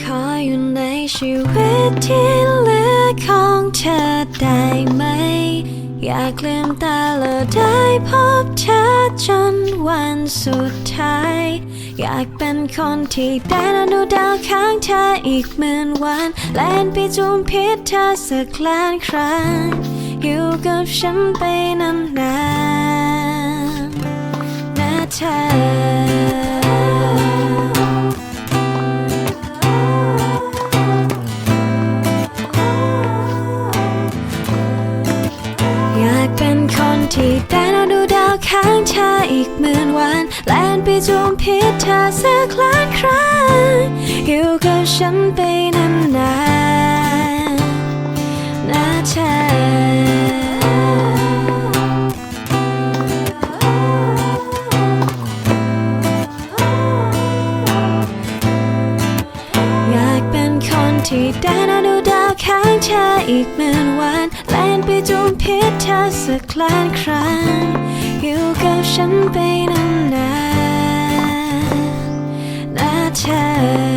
ขออยู่ในชีวิตที่เหลือของเธอได้ไหม อยากลืมตาแล้วได้พบเธอจนวันสุดท้าย อยากเป็นคนที่ได้นาดูดาวข้างเธออีกหมื่นวัน แลนไปจุมพิษเธอสักล้านครั้ง อยู่กับฉันไปนานๆ อ อยากเป็นคนที่ได้นอนดูดาวข้างเธออีกหมื่นวัน แลนไปจูมพิษเธอสักล้านครั้งอยู่กับฉันไปนา ที่ได้นอนดูดาวค้างชาอีกหมื่นวันแล่นไปจุมพิษเธอสักล้านครั้งอยู่กับฉันไปนานๆนะเธอ